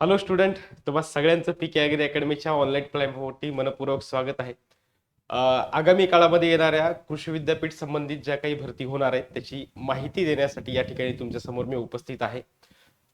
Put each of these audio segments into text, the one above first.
Hello student तुम्हा सगळ्यांचं P K agri अकॅडमीच्या ऑनलाईन प्लॅटफॉर्मवरती मनपूर्वक स्वागत आहे. आगामी काळामध्ये येणाऱ्या कृषी विद्यापीठ संबंधित ज्या काही भरती होणार आहेत त्याची माहिती देण्यासाठी या ठिकाणी तुमच्यासमोर मी उपस्थित आहे.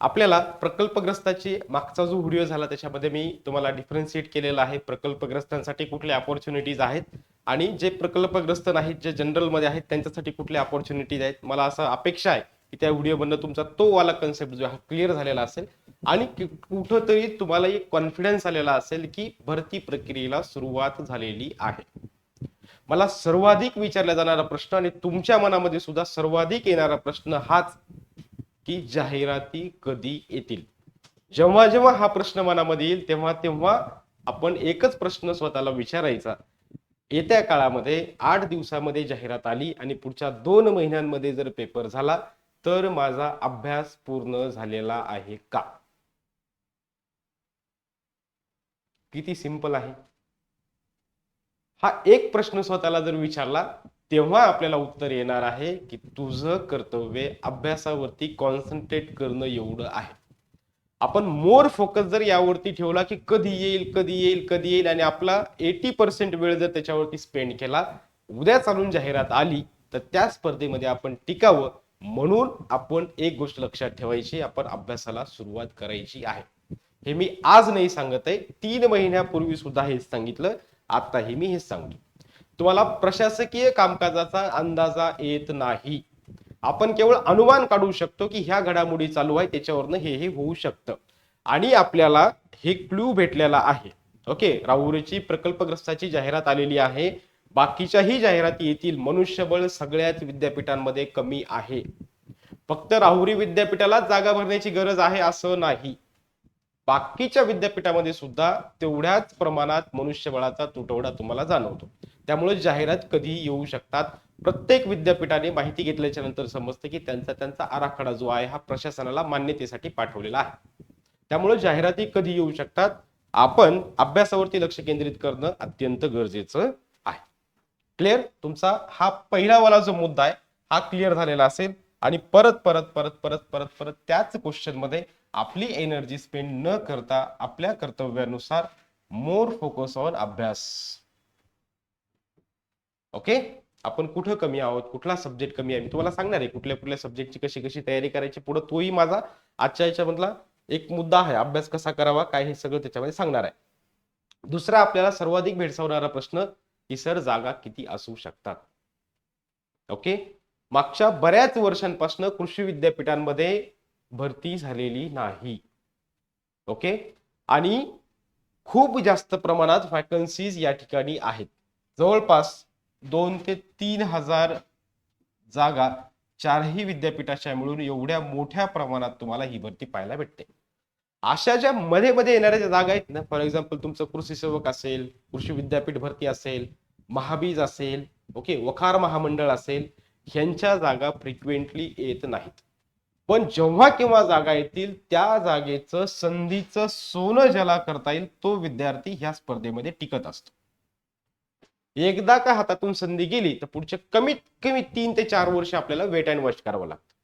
आपल्याला प्रकल्पग्रस्ताची मागचा जो व्हिडिओ झाला त्याच्यामध्ये मी तुम्हाला डिफरन्शिएट केलेला आहे. प्रकल्पग्रस्तांसाठी कुठल्या अपॉर्च्युनिटीज आहेत आणि जे प्रकल्पग्रस्त नाहीत जे जनरलमध्ये आहेत त्यांच्यासाठी कुठल्या अपॉर्च्युनिटीज आहेत मला असं अपेक्षा आहे. की त्या व्हिडिओमधनं तुमचा तो वाला कन्सेप्ट जो हा क्लिअर झालेला असेल. आणि कुठंतरी तुम्हाला एक कॉन्फिडन्स आलेला असेल की भरती प्रक्रियेला सुरुवात झालेली आहे. मला सर्वाधिक विचारला जाणारा प्रश्न आणि तुमच्या मनामध्ये सुद्धा सर्वाधिक येणारा प्रश्न हाच की जाहिराती कधी येतील? जेव्हा जेव्हा हा प्रश्न मनामध्ये येईल तेव्हा तेव्हा आपण एकच प्रश्न स्वतःला विचारायचा. येत्या काळामध्ये आठ दिवसामध्ये जाहिरात आली आणि पुढच्या दोन महिन्यांमध्ये जर पेपर झाला तर माझा अभ्यास पूर्ण झालेला आहे का? किती सिंपल आहे. हा एक प्रश्न स्वतःला जर विचारला तेव्हा आपल्याला उत्तर येणार आहे की तुझं कर्तव्य अभ्यासावरती कॉन्सन्ट्रेट करणं एवढं आहे. आपण मोर फोकस जर यावरती ठेवला की कधी येईल कधी येईल कधी येईल आणि आपला एटी पर्सेंट वेळ जर त्याच्यावरती स्पेंड केला उद्या चालून जाहिरात आली तर त्या स्पर्धेमध्ये आपण टिकावं. म्हणून आपण एक गोष्ट लक्षात ठेवायची आपण अभ्यासाला सुरुवात करायची आहे. हे मी आज नाही सांगत आहे तीन महिन्यापूर्वी सुद्धा हेच सांगितलं आताही मी हेच सांगतो. तुम्हाला प्रशासकीय कामकाजाचा अंदाजा येत नाही. आपण केवळ अनुमान काढू शकतो की ह्या घडामोडी चालू आहे त्याच्यावरनं हे हे होऊ शकतं. आणि आपल्याला हे क्लू भेटलेला आहे. ओके राहुरीची प्रकल्पग्रस्ताची जाहिरात आलेली आहे बाकीच्याही जाहिराती येतील मनुष्यबळ सगळ्याच विद्यापीठांमध्ये कमी आहे. फक्त राहुरी विद्यापीठालाच जागा भरण्याची गरज आहे असं नाही. बाकीच्या विद्यापीठामध्ये सुद्धा तेवढ्याच प्रमाणात मनुष्यबळाचा तुटवडा तुम्हाला जाणवतो. त्यामुळे जाहिरात कधीही येऊ शकतात? प्रत्येक विद्यापीठाने माहिती घेतल्याच्या नंतर समजतं की त्यांचा त्यांचा आराखडा जो आहे हा प्रशासनाला मान्यतेसाठी पाठवलेला आहे. त्यामुळे जाहिराती कधी येऊ शकतात? आपण अभ्यासावरती लक्ष केंद्रित करणं अत्यंत गरजेचं क्लिअर तुमचा हा पहिलावाला जो मुद्दा आहे हा क्लिअर झालेला असेल. आणि परत परत परत परत परत परत त्याच क्वेश्चनमध्ये आपली एनर्जी स्पेंड न करता आपल्या कर्तव्यानुसार मोर फोकस ऑन अभ्यास. ओके आपण कुठं कमी आहोत? कुठला सब्जेक्ट कमी आहे? मी तुम्हाला सांगणार आहे कुठल्या कुठल्या सब्जेक्टची कशी कशी तयारी करायची पुढे तोही माझा आजच्या याच्यामधला एक मुद्दा आहे. अभ्यास कसा करावा? काय हे सगळं त्याच्यामध्ये सांगणार आहे. दुसरा आपल्याला सर्वाधिक भेडसावणारा प्रश्न इतर सर जागा किती असू शकतात. ओके मागच्या बऱ्याच वर्षांपासून कृषी विद्यापीठांमध्ये भरती झालेली नाही. ओके आणि खूप जास्त प्रमाणात वॅकन्सीज या ठिकाणी आहेत. जवळपास दोन ते तीन हजार जागा चारही विद्यापीठाच्या मिळून एवढ्या मोठ्या प्रमाणात तुम्हाला ही भरती पाहायला भेटते. अशा ज्या मध्ये मध्ये येणाऱ्या ज्या जागा आहेत ना फॉर एक्झाम्पल तुमचं कृषी सेवक असेल कृषी विद्यापीठ भरती असेल महाबीज असेल ओके वखार महामंडळ असेल ह्यांच्या जागा फ्रिक्वेंटली येत नाहीत. पण जेव्हा केव्हा जागा येतील त्या जागेचं संधीचं सोनं ज्याला करता येईल तो विद्यार्थी ह्या स्पर्धेमध्ये टिकत असतो. एकदा का हातातून संधी गेली तर पुढचे कमीत कमी तीन ते चार वर्ष आपल्याला वेट अँड वॉच करावं लागतं.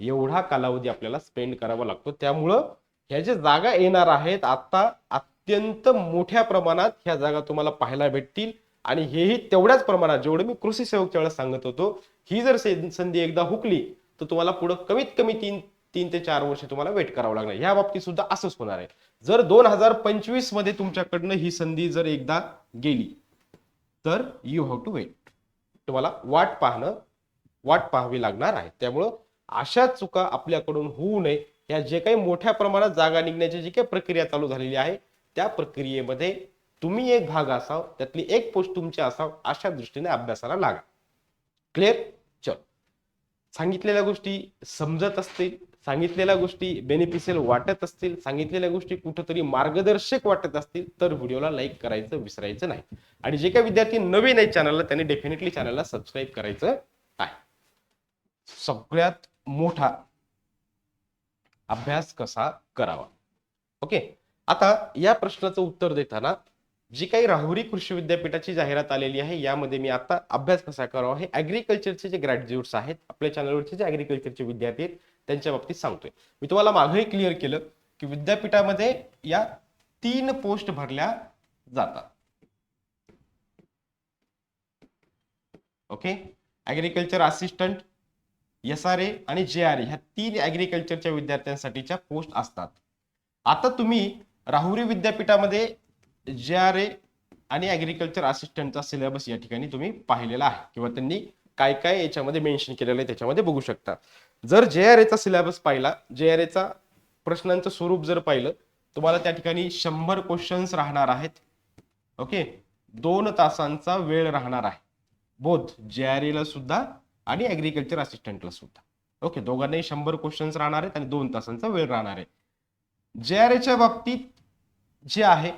एवढा कालावधी आपल्याला स्पेंड करावा लागतो. त्यामुळं ह्या ज्या जागा येणार आहेत आता अत्यंत मोठ्या प्रमाणात ह्या जागा तुम्हाला पाहायला भेटतील. आणि हेही तेवढ्याच प्रमाणात जेवढं मी कृषी सेवकच्या वेळेस सांगत होतो ही जर संधी एकदा हुकली तर तुम्हाला पुढं कमीत कमी तीन तीन ते चार वर्ष तुम्हाला वेट करावं लागणार. ह्या बाबतीत सुद्धा असंच होणार आहे. जर दोन हजार पंचवीसमध्ये तुमच्याकडनं ही संधी जर एकदा गेली तर यू हॅव टू वेट तुम्हाला वाट पाहणं वाट पाहावी लागणार आहे. त्यामुळं अशा चुका आपल्याकडून होऊ नये. या जे काही मोठ्या प्रमाणात जागा निघण्याची जी काही प्रक्रिया चालू झालेली आहे त्या प्रक्रियेमध्ये तुम्ही एक भाग असाव त्यातली एक पोस्ट तुमची असाव अशा दृष्टीने अभ्यासाला लागा. क्लिअर चल. सांगितलेल्या गोष्टी समजत असतील सांगितलेल्या गोष्टी बेनिफिशियल वाटत असतील सांगितलेल्या गोष्टी कुठंतरी मार्गदर्शक वाटत असतील तर व्हिडिओला लाईक करायचं विसरायचं नाही. आणि जे काही विद्यार्थी नवीन आहेत चॅनलला त्यांनी डेफिनेटली चॅनलला सबस्क्राईब करायचं आहे. सगळ्यात मोठा अभ्यास कसा करावा? ओके आता या प्रश्नाचं उत्तर देताना जी काही राहुरी कृषी विद्यापीठाची जाहिरात आलेली आहे यामध्ये मी आता अभ्यास कसा करावा हे ऍग्रिकल्चरचे जे ग्रॅज्युएट्स आहेत आपल्या चॅनलवरचे जे ऍग्रिकल्चरचे विद्यार्थी आहेत त्यांच्या बाबतीत सांगतोय. मी तुम्हाला मागेही क्लिअर केलं की विद्यापीठामध्ये या तीन पोस्ट भरल्या जातात. Okay agriculture assistant S R A आणि जे आर ए ह्या तीन ऍग्रिकल्चरच्या विद्यार्थ्यांसाठीच्या पोस्ट असतात. आता तुम्ही राहुरी विद्यापीठामध्ये जे आर ए आणि ॲग्रिकल्चर असिस्टंटचा सिलेबस या ठिकाणी तुम्ही पाहिलेला आहे. किंवा त्यांनी काय काय याच्यामध्ये मेन्शन केलेलं आहे त्याच्यामध्ये बघू शकता. जर जे आर एचा सिलेबस पाहिला जे आर एचा प्रश्नांचं स्वरूप जर पाहिलं तुम्हाला त्या ठिकाणी शंभर क्वेश्चन्स राहणार आहेत. ओके? दोन तासांचा वेळ राहणार आहे. बोध जे आर एला सुद्धा आणि ॲग्रिकल्चर असिस्टंटला सुद्धा. ओके? दोघांनाही शंभर क्वेश्चन्स राहणार आहेत आणि दोन तासांचा वेळ राहणार आहे. जे आर एच्या बाबतीत जे आहे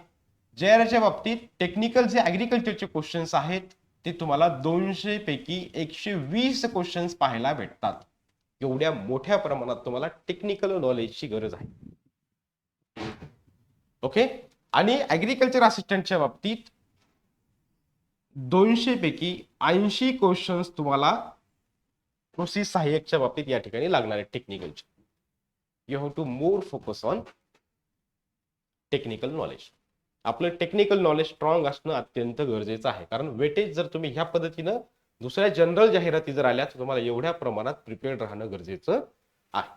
जे आर एच्या बाबतीत टेक्निकल जे ॲग्रिकल्चरचे क्वेश्चन्स आहेत ते तुम्हाला दोनशे पैकी एकशे वीस क्वेश्चन्स पाहायला भेटतात. एवढ्या मोठ्या प्रमाणात तुम्हाला टेक्निकल नॉलेजची गरज आहे. ओके आणि ऍग्रिकल्चर असिस्टंटच्या बाबतीत दोनशे पैकी ऐंशी क्वेश्चन्स तुम्हाला कृषी सहाय्यकच्या बाबतीत या ठिकाणी लागणार आहे टेक्निकलचे you have to more focus on technical knowledge आपलं टेक्निकल नॉलेज स्ट्रॉंग असणं अत्यंत गरजेचं आहे. कारण वेटेज जर तुम्ही ह्या पद्धतीनं दुसऱ्या जनरल जाहिराती जर आल्या तर तुम्हाला एवढ्या प्रमाणात प्रिपेअर्ड राहणं गरजेचं आहे.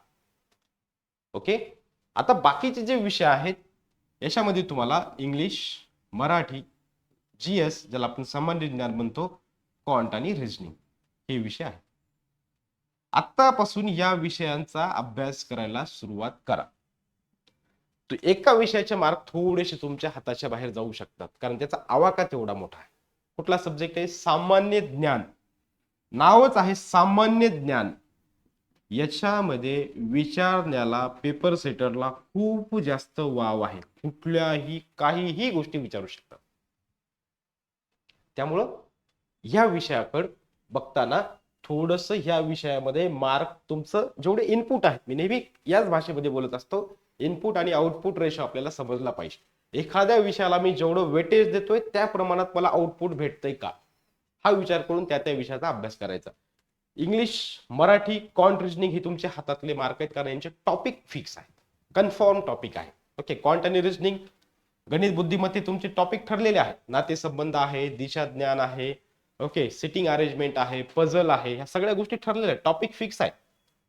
ओके आता बाकीचे जे विषय आहेत याच्यामध्ये तुम्हाला इंग्लिश मराठी जी एस ज्याला आपण सामान्य ज्ञान म्हणतो कॉन्ट आणि रिजनिंग हे विषय आहे आत्तापासून या विषयांचा अभ्यास करायला सुरुवात करा. एका विषयाचे मार्क थोडेसे तुमच्या हाताच्या बाहेर जाऊ शकतात. कारण त्याचा आवाका तेवढा मोठा आहे. कुठला सब्जेक्ट आहे? सामान्य ज्ञान. नावच आहे सामान्य ज्ञान. याच्यामध्ये विचारण्याला पेपर सेटरला खूप जास्त वाव आहे. कुठल्याही काहीही गोष्टी विचारू शकतात. त्यामुळं ह्या विषयाकडे बघताना थोडस ह्या विषयामध्ये मार्क तुमचं जेवढे इनपुट आहेत मी नेहमी याच भाषेमध्ये बोलत असतो इनपुट आणि आउटपुट रेशो आपल्याला समजला पाहिजे. एखाद्या विषयाला मी जेवढं वेटेज देतोय त्या प्रमाणात मला आउटपुट भेटतंय का? हा विचार करून त्या त्या विषयाचा अभ्यास करायचा. इंग्लिश मराठी कॉन्ट रिजनिंग ही तुमच्या हातातले मार्क आहेत कारण यांचे टॉपिक फिक्स आहेत. कन्फर्म टॉपिक आहे. ओके कॉन्ट आणि रिजनिंग गणित बुद्धिमत्ते तुमचे टॉपिक ठरलेले आहेत. नातेसंबंध आहे दिशा ज्ञान आहे ओके सिटिंग अरेंजमेंट आहे पझल आहे ह्या सगळ्या गोष्टी ठरलेल्या आहेत. टॉपिक फिक्स आहेत.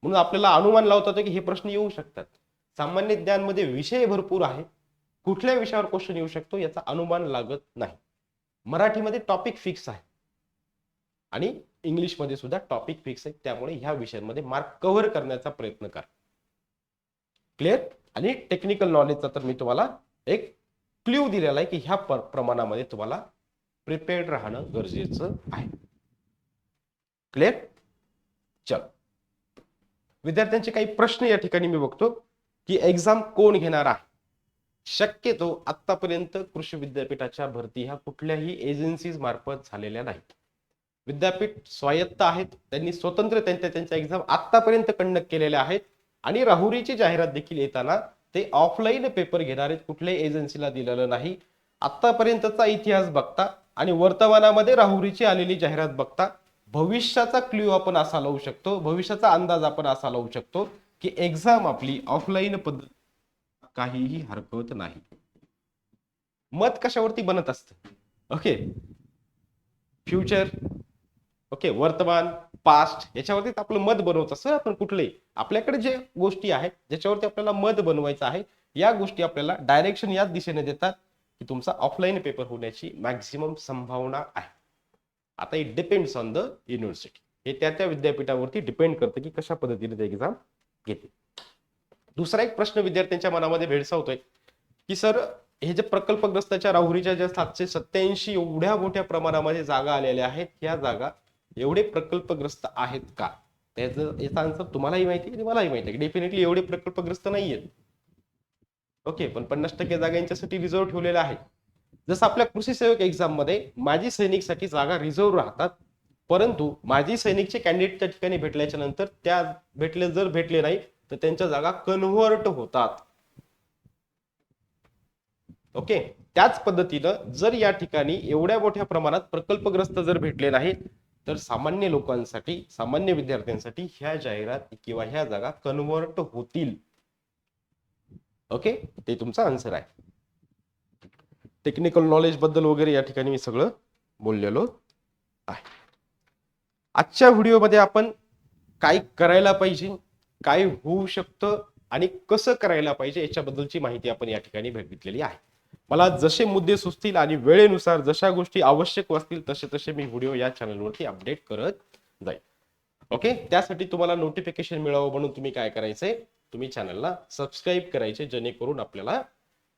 म्हणून आपल्याला अनुमान लावता येतो की हे प्रश्न येऊ शकतात. सामान्य ज्ञानमध्ये विषय भरपूर आहे. कुठल्या विषयावर क्वेश्चन येऊ शकतो याचा अनुमान लागत नाही. मराठीमध्ये टॉपिक फिक्स आहे. आणि इंग्लिशमध्ये सुद्धा टॉपिक फिक्स आहे. त्यामुळे ह्या विषयांमध्ये मार्क कव्हर करण्याचा प्रयत्न करा. क्लिअर आणि टेक्निकल नॉलेजचा तर मी तुम्हाला एक क्ल्यू दिलेला आहे की ह्या प्रमाणामध्ये तुम्हाला प्रिपेअर्ड राहणं गरजेचं आहे. क्लिअर चल. विद्यार्थ्यांचे काही प्रश्न या ठिकाणी मी बघतो. की एक्झाम कोण घेणार आहे? शक्यतो आतापर्यंत कृषी विद्यापीठाच्या भरती ह्या कुठल्याही एजन्सीज मार्फत झालेल्या नाहीत. विद्यापीठ स्वायत्त आहेत त्यांनी स्वतंत्र त्यांच्या त्यांच्या एक्झाम आतापर्यंत कंडक्ट केलेल्या आहेत आणि राहुरीची जाहिरात देखील येताना ते ऑफलाईन पेपर घेणारे कुठल्याही एजन्सीला दिलेलं नाही. आतापर्यंतचा इतिहास बघता आणि वर्तमानामध्ये राहुरीची आलेली जाहिरात बघता भविष्याचा क्ल्यू आपण असा लावू शकतो भविष्याचा अंदाज आपण असा लावू शकतो की एक्झाम आपली ऑफलाईन पद्धत काहीही हरकत नाही. मत कशावरती बनत असतं? ओके फ्युचर ओके वर्तमान पास्ट याच्यावरती आपलं मत बनवत असतं आपण कुठले आपल्याकडे जे गोष्टी आहेत ज्याच्यावरती आपल्याला मत बनवायचं आहे या गोष्टी आपल्याला डायरेक्शन याच दिशेने देतात की तुमचा ऑफलाईन पेपर होण्याची मॅक्झिमम संभावना आहे. आता it depends on the university हे त्या त्या विद्यापीठावरती डिपेंड करतं की कशा पद्धतीने ते एक्झाम घेते. दुसरा एक प्रश्न विद्यार्थ्यांच्या मनामध्ये भेडसावतोय की सर हे जे प्रकल्पग्रस्ताच्या राहुरीच्या ज्या सातशे सत्याऐंशी एवढ्या मोठ्या प्रमाणामध्ये जागा आलेल्या आहेत या जागा एवढे प्रकल्पग्रस्त आहेत का? त्याचं याचा आन्सर तुम्हालाही माहिती आहे आणि मलाही माहिती आहे डेफिनेटली एवढे प्रकल्पग्रस्त नाही आहेत ओके पण पन्नास टक्के जागा यांच्यासाठी रिझर्व्ह ठेवलेल्या आहेत. जसं आपल्या कृषी सेवक एक्झाममध्ये माजी सैनिकसाठी जागा रिझर्व्ह राहतात परंतु माजी सैनिकचे कॅन्डिडेट त्या ठिकाणी भेटल्याच्या नंतर त्या भेटले जर भेटले नाही तर त्यांच्या जागा कन्व्हर्ट होतात. ओके त्याच पद्धतीनं जर या ठिकाणी एवढ्या मोठ्या प्रमाणात प्रकल्पग्रस्त जर भेटले नाहीत तर सामान्य लोकांसाठी सामान्य विद्यार्थ्यांसाठी ह्या जाहिरात किंवा ह्या जागा कन्व्हर्ट होतील. ओके ते तुमचा आन्सर आहे. टेक्निकल नॉलेजबद्दल वगैरे या ठिकाणी मी सगळं बोललेलो आहे. आजच्या व्हिडिओमध्ये आपण काय करायला पाहिजे काय होऊ शकतं आणि कसं करायला पाहिजे याच्याबद्दलची माहिती आपण या ठिकाणी भेटलेली आहे. मला जसे मुद्दे सुचतील आणि वेळेनुसार जशा गोष्टी आवश्यक असतील तसे तसे मी व्हिडिओ या चॅनलवरती अपडेट करत जाईल ओके? त्यासाठी तुम्हाला नोटिफिकेशन मिळावं म्हणून तुम्ही काय करायचंय? तुम्ही चॅनलला सबस्क्राईब करायचे जेणेकरून आपल्याला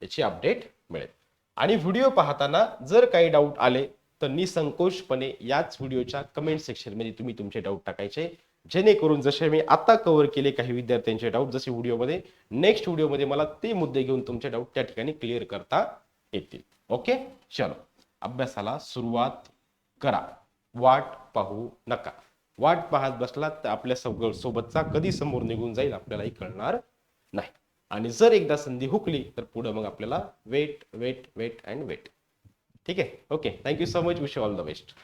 याची अपडेट मिळेल. आणि व्हिडिओ पाहताना जर काही डाऊट आले तर निसंकोचपणे याच व्हिडिओच्या कमेंट सेक्शनमध्ये तुम्ही तुमचे डाऊट टाकायचे. जेणेकरून जसे मी आता कव्हर केले काही विद्यार्थ्यांचे डाऊट जसे व्हिडिओमध्ये नेक्स्ट व्हिडिओमध्ये मला ते मुद्दे घेऊन तुमचे डाऊट त्या ठिकाणी क्लिअर करता येतील. ओके चलो अभ्यासाला सुरुवात करा. वाट पाहू नका. वाट पाहत बसलात तर आपल्या सगळ सोबतचा कधी समोर निघून जाईल आपल्यालाही कळणार नाही. आणि जर एकदा संधी हुकली तर पुढे मग आपल्याला wait wait wait and wait ठीक आहे okay thank you so much wish all the best